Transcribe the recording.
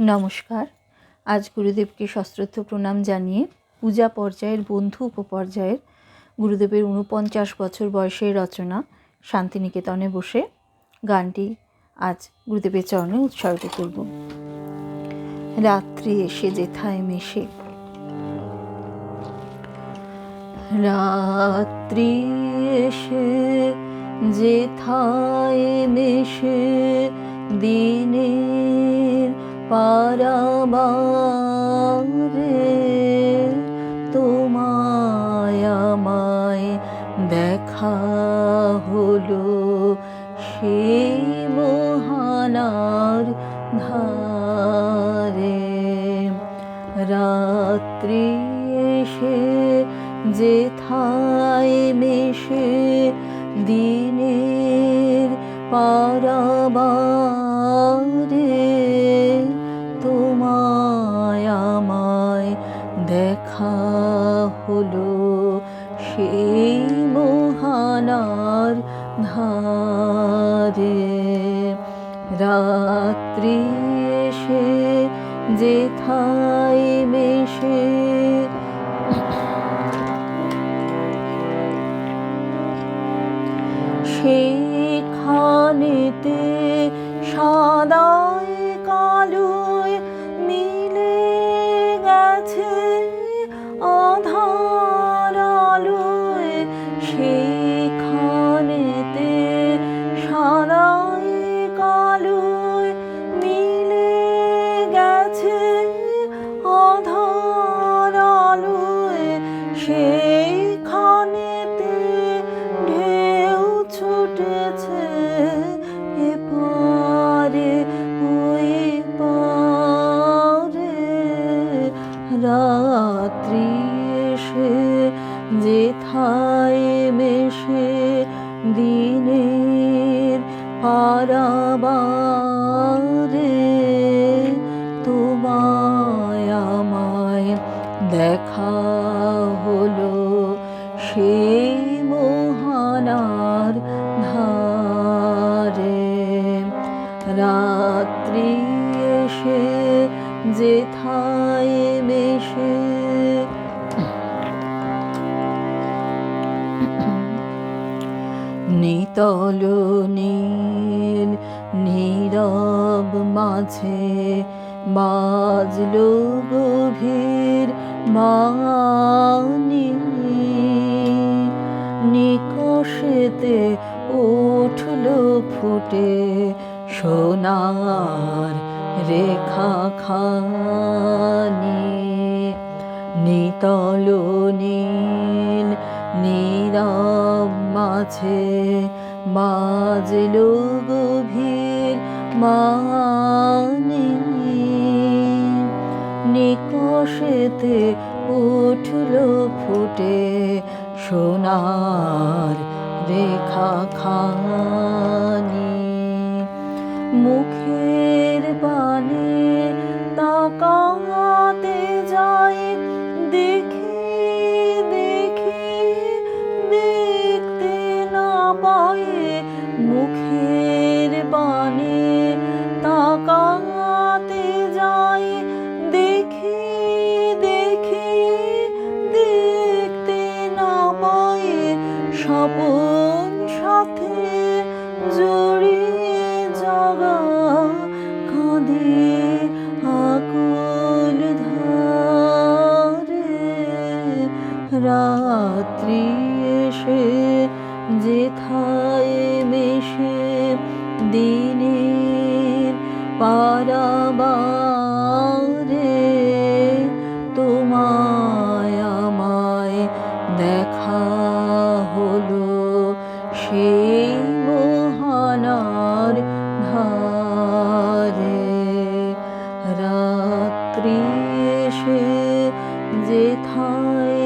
নমস্কার। আজ গুরুদেবকে সশ্রদ্ধ প্রণাম জানিয়ে পূজা পর্যায়ের বন্ধু উপপর্যায়ের গুরুদেবের উনপঞ্চাশ বছর বয়সের রচনা শান্তিনিকেতনে বসে গানটি আজ গুরুদেবের চরণে উৎসর্গ করব। রাত্রি এসে যেথায় মেশে। রাত্রি এসে যেথায় মেশে দিনের পারাবারে তোমায় আমায় দেখা হলো সেই মহানার ধারে। রাত্রি এসে যেথায় মেশে দিনের পারাবারে দেখা হলো সেই মহানার ধারে। রাত্রি এসে যেথায় মেশে গেছে সেইখানেতে ঢেউ ছুটেছে ওই রাত্রি এসে যেথায় দিনের পারাবারে সেই মহানার ধারে। রাত্রি এসে যেথায় মেশে। নিতল নীল নীরব মাঝে বাজলো গভীর বাণী নিকষেতে উঠল ফুটে সোনার রেখা খানি নিতল নীল নীরব মাঝে বাজলো গভীর মানি। নিকষেতে উঠল ফুটে সোনার রেখা খানি। মুখের বাণী তাকাতে যাই দেখি দেখি দেখতে না পায়ে মুখের বাণী এসে যেথায় মেশে দিনের পারাবারে তোমায় আমায় দেখা হলো সেই মহানার ধারে। রাত্রি এসে যেথায়